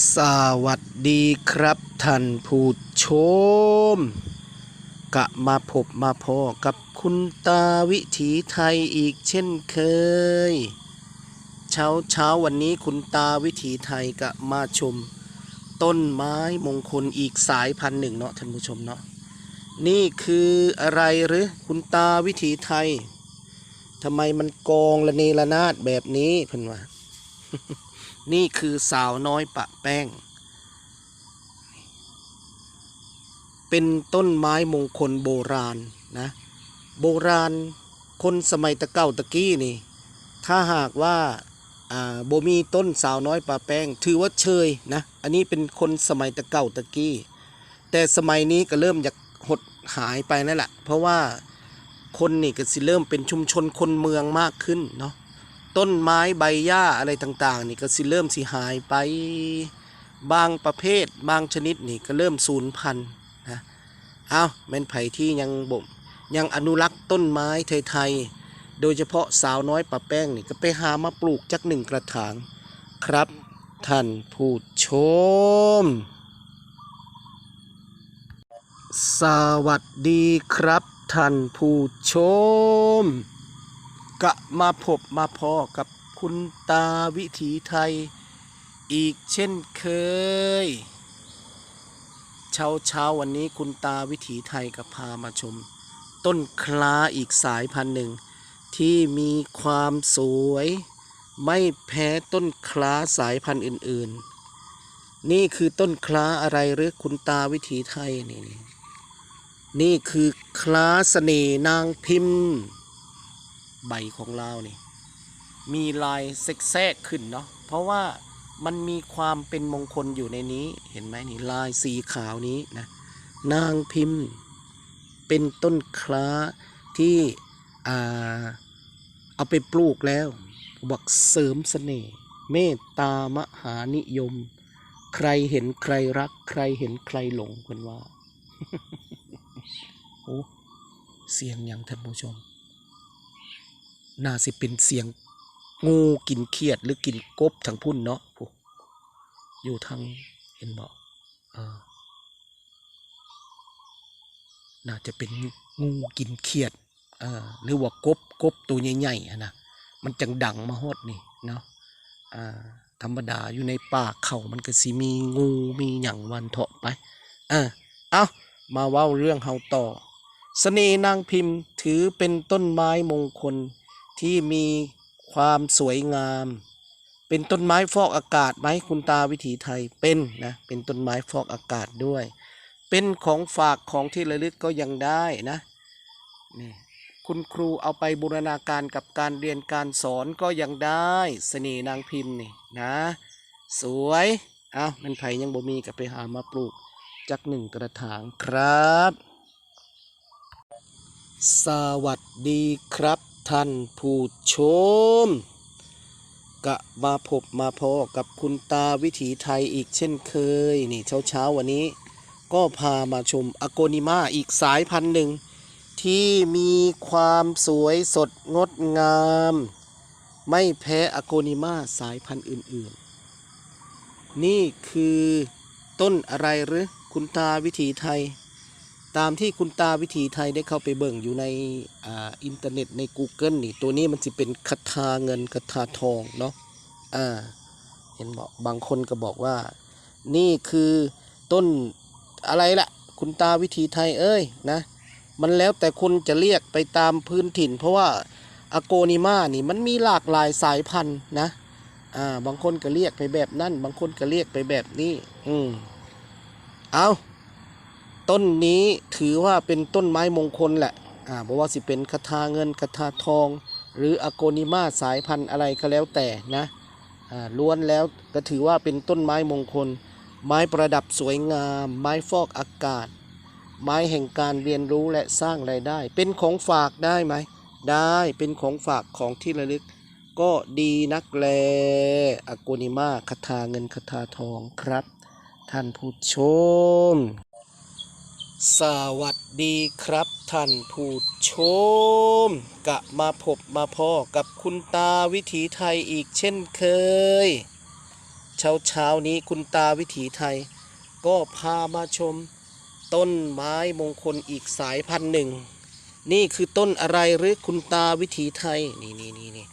สวัสดีครับท่านผู้ชม กะมาพบมาพอกับคุณตาวิถีไทยอีกเช่นเคย เช้าเช้าวันนี้คุณตาวิถีไทยกะมาชม ต้นไม้มงคลอีกสายพันหนึ่งเนาะท่านผู้ชมเนาะนี่คืออะไรหรือคุณตาวิถีไทยทำไมมันกองระเนระนาดแบบนี้เพิ่นว่า นี่คือสาวน้อยปะแป้ง เป็นต้นไม้มงคลโบราณนะ โบราณคนสมัยตะเก้าตะกี้นี่ ถ้าหากว่าโบมีต้นสาวน้อยปะแป้ง ถือว่าเชยนะ อันนี้เป็นคนสมัยตะเก้าตะกี้ แต่สมัยนี้ก็เริ่มอยากหดหายไปนั่นแหละ เพราะว่าคนนี่ก็สิเริ่มเป็นชุมชนคนเมืองมากขึ้นเนาะ ต้นไม้ใบหญ้าอะไรต่างๆ นี่ก็สิเริ่มสิหายไปบางประเภทบางชนิดนี่ก็เริ่มสูญพันธุ์นะเอาแม่นไผ่ที่ยังบ่มยังอนุรักษ์ต้นไม้ไทยๆโดยเฉพาะสาวน้อยปะแป้งนี่ก็ไปหามาปลูกจักหนึ่งกระถางครับท่านผู้ชม สวัสดีครับท่านผู้ชม กะมาพบมาพอกับคุณตาวิถีไทย อีกเช่นเคย เช้าเช้าวันนี้คุณตาวิถีไทยก็พามาชม ต้นคลาอีกสายพันธุ์หนึ่ง ที่มีความสวย ไม่แพ้ต้นคลาสายพันธุ์อื่น ๆ นี่คือต้นคลาอะไรหรือคุณตาวิถีไทยนี่นี่นี่คือคลาเสน่นางพิมพ์ ใบของเรานี่มีลายเซ็กแซกขึ้นเนาะเพราะว่ามันมีความเป็นมงคลอยู่ในนี้เห็นไหมนี่ลายสีขาวนี้นะนางพิมพ์ เป็นต้นคล้าที่อ่าเอาไปปลูกแล้วบอกเสริมเสน่ห์เมตตามหานิยม ใครเห็นใครรัก ใครเห็นใครหลงคนว่าโอ้เสียงอย่างท่านผู้ชม น่าสิเป็นเสียงงูกินเขียดหรือกินกบทางพุ่นเนาะพวกอยู่ทางเห็นบอกน่าจะเป็นงูกินเขียดหรือว่ากบกบตัวใหญ่ๆนะมันจังดังมาฮอดนี่เนาะธรรมดาอยู่ในป่าเขามันก็สิมีงูมีหยังวันเถาะไปเออเอามาเว้าเรื่องเฮาต่อเสน่นางพิมพ์ถือเป็นต้นไม้มงคล ที่มีความสวยงาม เป็นต้นไม้ฟอกอากาศไหมคุณตาวิถีไทยเป็นนะเป็นต้นไม้ฟอกอากาศด้วย เป็นของฝากของที่ระลึกก็ยังได้นะนี่คุณครูเอาไปบูรณาการกับการเรียนการสอนก็ยังได้เสน่ห์นางพิมพ์นี่นะ สวยเอามันไผยังบ่มีกับไปหามาปลูกจักหนึ่งกระถางครับ สวัสดีครับ ท่านผู้ชมกะมาพบมาพอกับคุณตาวิถีไทยอีกเช่นเคย นี่เช้าเช้าๆวันนี้ ก็พามาชมอโกนิมาอีกสายพันธุ์หนึ่ง ที่มีความสวยสดงดงาม ไม่แพ้อโกนิมาสายพันธุ์อื่นๆ นี่คือต้นอะไรหรือคุณตาวิถีไทย ตามที่คุณตาวิถีไทยได้เข้าไปเบิ่งอยู่ในอ่าอินเทอร์เน็ตใน Google นี่ ตัวนี้มันจะเป็นคาถาเงินคาถาทองเนาะอ่าเห็นบอกบางคนก็บอกว่า นี่คือต้นอะไรล่ะ คุณตาวิถีไทยเอ้ยนะ มันแล้วแต่คนจะเรียกไปตามพื้นถิ่น เพราะว่าอโกนิมานี่มันมีหลากหลายสายพันธุ์นะอ่าบางคนก็เรียกไปแบบนั้นบางคนก็เรียกไปแบบนี้ อืมเอา ต้นนี้ถือว่าเป็นต้นไม้มงคลแหละอ่าเพราะว่าสิเป็นคาถาเงินคาถาทอง หรืออโกนิมาสายพันธุ์อะไรก็แล้วแต่นะอ่าล้วนแล้วก็ถือว่าเป็นต้นไม้มงคล ไม้ประดับสวยงาม ไม้ฟอกอากาศ ไม้แห่งการเรียนรู้และสร้างรายได้ เป็นของฝากได้ไหม ได้เป็นของฝากของที่ระลึก ก็ดีนักแลอโกนิมาคาถาเงินคาถาทองครับ ท่านผู้ชม สวัสดีครับท่านผู้ชม กะมาพบมาพ่อกับคุณตาวิถีไทยอีกเช่นเคย เช้าเช้านี้คุณตาวิถีไทย ก็พามาชม ต้นไม้มงคลอีกสายพันธุ์หนึ่ง นี่คือต้นอะไรหรือคุณตาวิถีไทย นี่นี่นี่นี่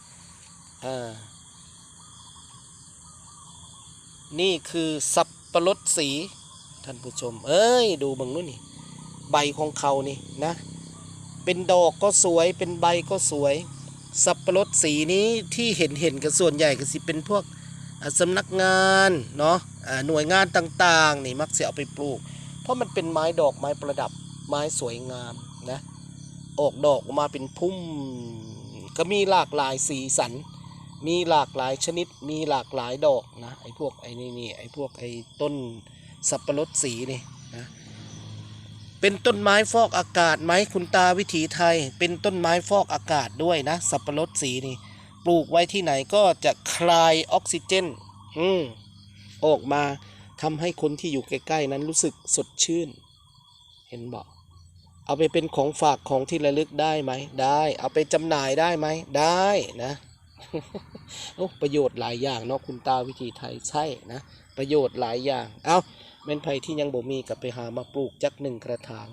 อ่านี่คือสับปะรดสี ท่านผู้ชม เอ้ย ดูบังนู้นนี่ ใบของเขานี่นะ เป็นดอกก็สวยเป็นใบก็สวย สับปะรดสีนี้ที่เห็นเห็นกันส่วนใหญ่ก็สิเป็นพวกอ่าสำนักงานเนาะหน่วยงานต่างๆนี่มักจะเอาไปปลูก เพราะมันเป็นไม้ดอกไม้ประดับไม้สวยงามนะออกดอกออกมาเป็นพุ่ม ก็มีหลากหลายสีสัน มีหลากหลายชนิดมีหลากหลายดอกนะไอ้พวกไอ้นี่นี่ไอ้พวกไอ้ต้นสับปะรดสีนี่นะ เป็นต้นไม้ฟอกอากาศไหมคุณตาวิถีไทย เป็นต้นไม้ฟอกอากาศด้วยนะ สับปะรดสีนี่ ปลูกไว้ที่ไหนก็จะคลายออกซิเจน อืมออกมาทำให้คนที่อยู่ใกล้ ๆ นั้นรู้สึกสดชื่น เห็นบอกเอาไปเป็นของฝากของที่ระลึกได้ไหม ได้ เอาไปจำหน่ายได้ไหม ได้นะโอ้ประโยชน์หลายอย่างเนาะคุณตาวิธีไทยใช่นะ ประโยชน์หลายอย่าง เอา แม่นไผที่ยังบ่มีกับไปหามาปลูกจักหนึ่งกระถาง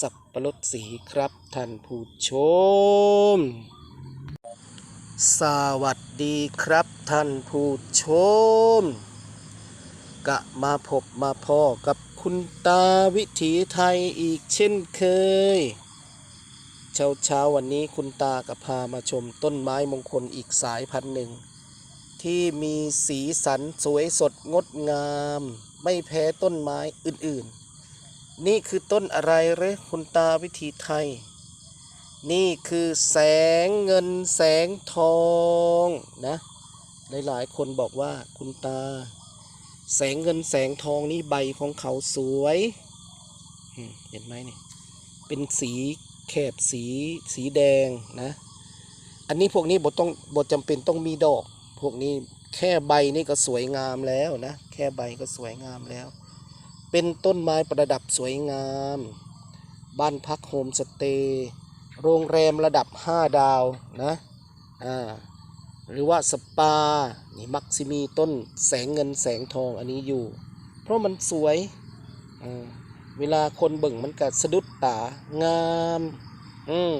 สับปะรดสีครับท่านผู้ชม สวัสดีครับท่านผู้ชม กะมาพบมาพ่อกับคุณตาวิถีไทยอีกเช่นเคย เช้าเช้าวันนี้คุณตากับพามาชมต้นไม้มงคลอีกสายพันธุ์หนึ่ง ที่มีสีสันสวยสดงดงาม ไม่แพ้ต้นไม้อื่นๆ นี่คือต้นอะไรเรอคุณตาวิถีไทย นี่คือแสงเงินแสงทองนะ หลายๆ คนบอกว่าคุณตา แสงเงินแสงทองนี่ใบของเขาสวย เห็นไหมนี่ เป็นสีแคบสีสีแดงนะ อันนี้พวกนี้บทต้องบทจำเป็นต้องมีดอก พวกนี้ แค่ใบนี่ก็สวยงามแล้วนะ แค่ใบก็สวยงามแล้ว เป็นต้นไม้ประดับสวยงาม บ้านพักโฮมสเตย์โรงแรมระดับ 5 ดาวนะอ่าหรือว่าสปา นี่มักซิมีต้นแสงเงินแสงทองอันนี้อยู่ เพราะมันสวยอ่าเวลาคนเบิ่งมันก็สะดุดตางามอืม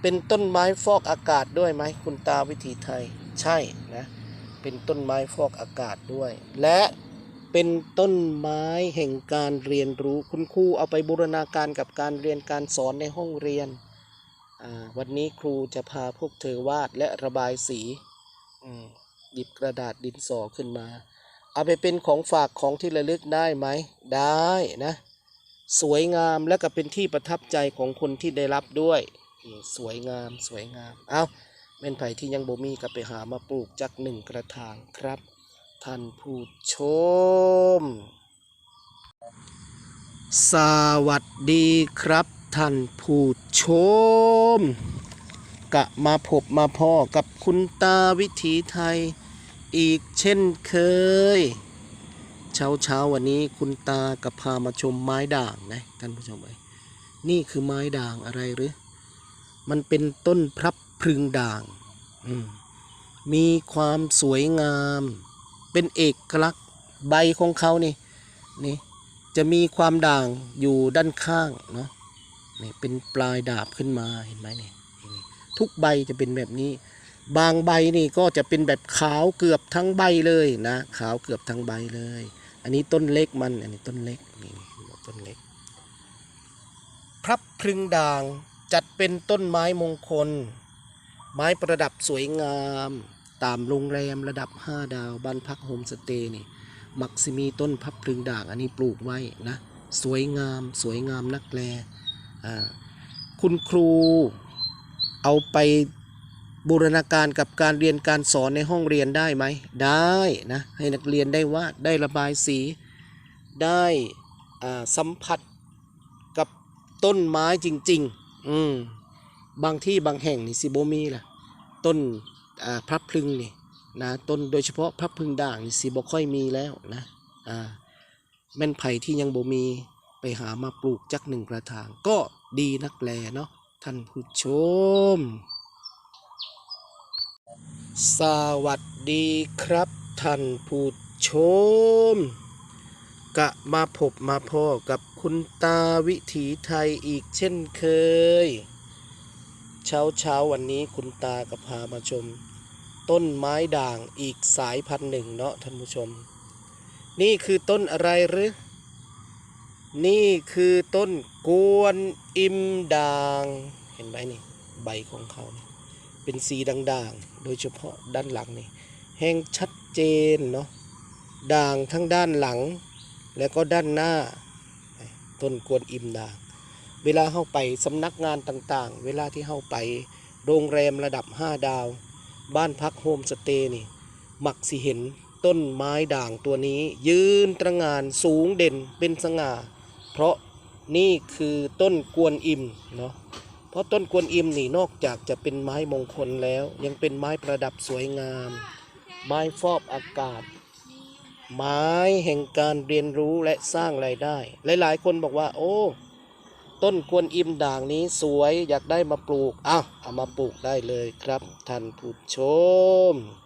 เป็นต้นไม้ฟอกอากาศด้วยไหมคุณตาวิถีไทย ใช่นะ เป็นต้นไม้ฟอกอากาศด้วย และเป็นต้นไม้แห่งการเรียนรู้คุณครูเอาไปบูรณาการกับการเรียนการสอนในห้องเรียน วันนี้ครูจะพาพวกเธอวาดและระบายสีหยิบกระดาษดินสอขึ้นมา เอาไปเป็นของฝากของที่ระลึกได้ไหม ได้นะ สวยงามและก็เป็นที่ประทับใจของคนที่ได้รับด้วย สวยงามสวยงาม เอา แม่นไผ่ที่ยังบ่มีก็ไปหามาปลูกจักหนึ่งกระถางครับ ท่านผู้ชม สวัสดีครับท่านผู้ชมกะมาพบมาพ่อกับคุณตาวิถีไทย อีกเช่นเคย เช้าเช้าวันนี้คุณตากับพามาชมไม้ด่างนะท่านผู้ชมเอ้ยนี่คือไม้ด่างอะไรหรือ มันเป็นต้นพรับ พรึงด่าง มีความสวยงาม เป็นเอกลักษณ์ใบของเขานี่นี่จะมีความด่างอยู่ด้านข้างเนาะนี่เป็นปลายดาบขึ้นมาเห็นไหมเนี่ยทุกใบจะเป็นแบบนี้ บางใบนี่ก็จะเป็นแบบขาวเกือบทั้งใบเลยนะขาวเกือบทั้งใบเลย อันนี้ต้นเล็กมันอันนี้ต้นเล็กนี่ต้นเล็กพรับพรึงด่างจัดเป็นต้นไม้มงคล ไม้ประดับสวยงามตามโรงแรมระดับ 5 ดาวบ้านพักโฮมสเตย์นี่มักซิมีต้นพับพรึงด่างอันนี้ปลูกไว้นะสวยงามสวยงามนักแลคุณครูเอาไปบูรณาการกับการเรียนการสอนในห้องเรียนได้ไหม ได้นะให้นักเรียนได้วาดได้ระบายสี ได้สัมผัสกับต้นไม้จริง ๆ อืม บางที่บางแห่งนี่สิโบมีล่ะต้นอ่าพระพลึงนี่นะต้นโดยเฉพาะพระพึงด่างนี่สิบ่ค่อยมีแล้วนะอ่าแม่นไผ่ที่ยังบ่มีไปหามาปลูกจักหนึ่งกระถาง ก็ดีนักแลเนาะท่านผู้ชม สวัสดีครับท่านผู้ชม กะมาพบมาพ่อกับคุณตาวิถีไทยอีกเช่นเคย เช้าเช้าวันนี้คุณตาก็พามาชม ต้นไม้ด่างอีกสายพันธุ์หนึ่งเนาะท่านผู้ชม นี่คือต้นอะไรหรือ นี่คือต้นกวนอิมด่าง เห็นไหมนี่ ใบของเขานี่เป็นสีด่างๆ โดยเฉพาะด้านหลังนี่ แห้งชัดเจนเนาะ ด่างทั้งด้านหลัง แล้วก็ด้านหน้า ต้นกวนอิมด่าง เวลาเข้าไปสำนักงานต่างๆ เวลาที่เข้าไป โรงแรมระดับ 5 ดาว บ้านพักโฮมสเตย์นี่ มักสิเห็นต้นไม้ด่างตัวนี้ ยืนตระหงานสูงเด่นเป็นสง่า เพราะนี่คือต้นกวนอิมเนาะเพราะต้นกวนอิมนี่นอกจากจะเป็นไม้มงคลแล้ว ยังเป็นไม้ประดับสวยงาม ไม้ฟอกอากาศ ไม้แห่งการเรียนรู้และสร้างรายได้ หลายๆ คนบอกว่า โอ้ ต้นกวนอิมด่างนี้สวยอยากได้มาปลูกอ้าวเอามาปลูกได้เลยครับท่านผู้ชม